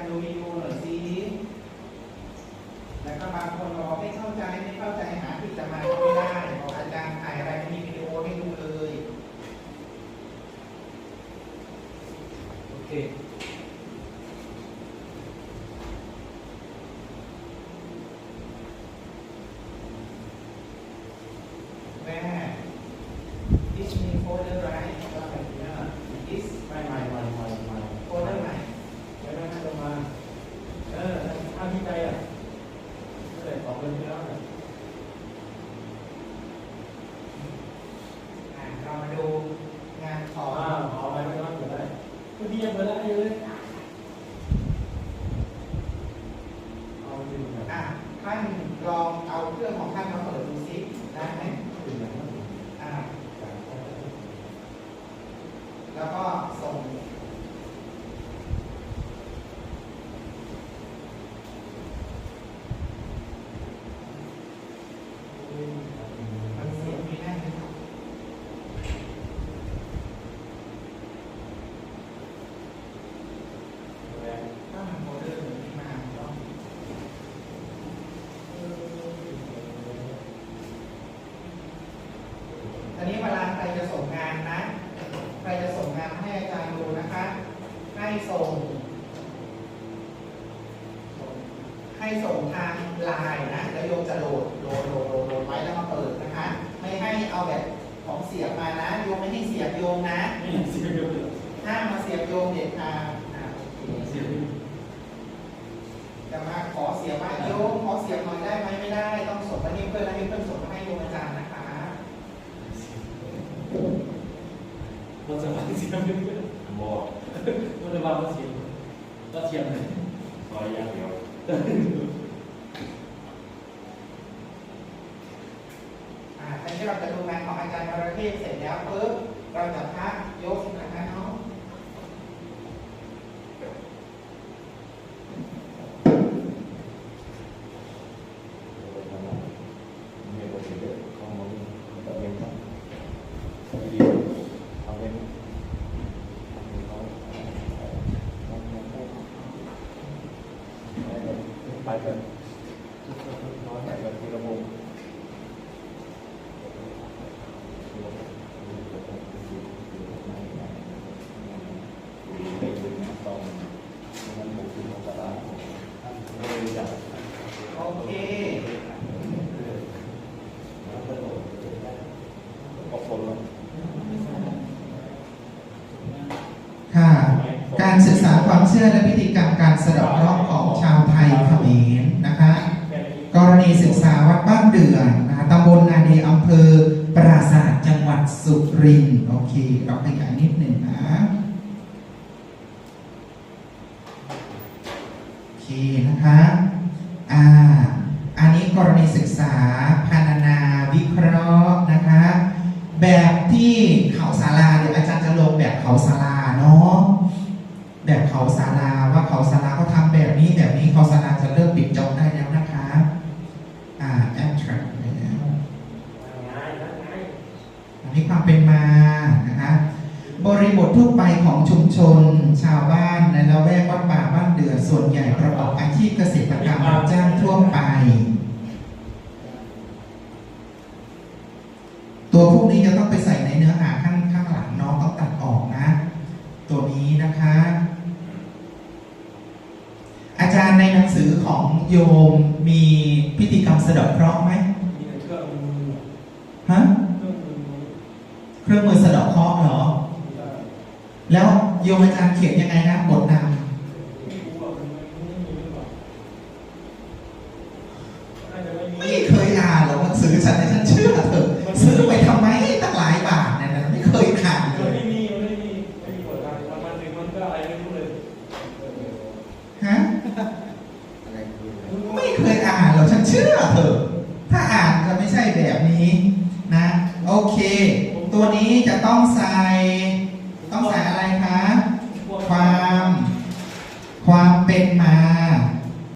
ย์ดูวิดีโอหน่อยสิแล้วก็บางคนบอกไม่เข้าใจไม่เข้าใจหาที่จะมาก็ไม่ได้บอกอาจารย์ถ่ายอะไรมีวิดีโอให้ดูเลยโอเคแม่ this me folder right this ไม่ไม่ไม่ไม่ไม่ folder ไหน ไม่ไม่ไม่ลงมา เออถ้าพี่ใจอะก็เลยออกเงินไปแล้วเนี่ย อะเรามาดูงานขอ อ๋อง เอาไปไม่ต้องเกิดได้คุณพี่ยังเปิดได้อยู่เลยเอาไปดูหน่อย อะท่านลองเอาเครื่องของท่านมาเปิดดูสิได้ไหม ดูหน่อยนะ อะแล้วก็ส่ง มันเสียงมีแน่ไหมครับถ้ามันโมเด อร์เหมือนที่มาต้องตอนนี้เวลาใครจะส่งงานนะ ใครจะส่งงานให้อาจารย์ดูนะคะ ให้ส่ง ให้ส่งทางไลน์นะ แล้วโยมจะโหลดโหลดโหลดโหลดโหลดไว้แล้วมาเปิดนะคะ ไม่ให้เอาแบบของเสียบมานะ โยมไม่ให้เสียบโยมนะนี่เสียงเดียวเลยห้ามมาเสียบโยมเด็ดขาดอะโอเคเสียงเดียวจะมาขอเสียบว่าโยมขอเสียบหน่อยได้ไหมไม่ได้ ต้องส่งมาให้เพื่อนแล้วให้เพื่อนส่งมาให้โยมอาจารย์นะคะมันจะมาเสียงเดียวเลยบอกมันจะมาเสียงก็เทียมเลยซอยอย่างเดียว อ่าทีนี้เราจะดูงานของอาจารย์วรเทพเสร็จแล้วปุ๊บเราจะพักยกนะคะเนาะ มีบทเรียนข้อมูลแบบนี้ครับดีทำเป็น ไปกันน้อยแต่ละทีละมุมไปดูนะตอนมันบุกขึ้นมาตลาดเลยอยาก โอเค ก็คนละ ค่ะ การศึกษาความเชื่อและพิธีกรรมการสะเดาะเคราะห์ของชาวไทยเขมรนะคะ กรณีศึกษาวัดบ้านเดือนนะคะตำบลนาดีอำเภอปราสาทจังหวัดสุรินทร์โอเค เราขยายนิดหนึ่งนะโอเคนะคะอ่าอันนี้กรณีศึกษาพานานาวิเคราะห์นะคะ แบบที่เขาศาลาเดี๋ยวอาจารย์จะลงแบบเขาศาลาเนาะ เขาศาลาว่าเขาศาลาเขาทำแบบนี้แบบนี้เขาศาลาจะเริ่มปิดจองได้แล้วนะคะ อ่าแอปทรัคแล้วอันนี้ความเป็นมานะคะบริบททั่วไปของชุมชน ชาวบ้านในละแวกวัดป่าบ้านเดือส่วนใหญ่ประกอบอาชีพเกษตรกรรมรับจ้างทั่วไป ตัวพวกนี้จะต้องไปใส่ในเนื้อหาข้างข้างหลังน้องต้องตัดออกนะ ตัวนี้นะคะ อาจารย์ในหนังสือ ของโยมมีพิธีกรรมสะเดาะเคราะห์ไหมมีแต่เครื่องมือฮะเครื่องมือเครื่องมือสะเดาะเคราะห์เหรอ แล้วโยมอาจารย์เขียนยังไงนะบทนำไม่เคยอ่านหรอกหนังสือฉันแต่ฉันเชื่อเถอะซื้อไปทำไมตั้งหลายบาทเนี่ยนะไม่เคยอ่านเลยไม่มีไม่มีไม่มีผลงานมันมาถึงมันก็อะไรไม่รู้เลยฮะ โอเค ตัวนี้จะต้องใส่ต้องใส่อะไรคะ ความ ความเป็นมา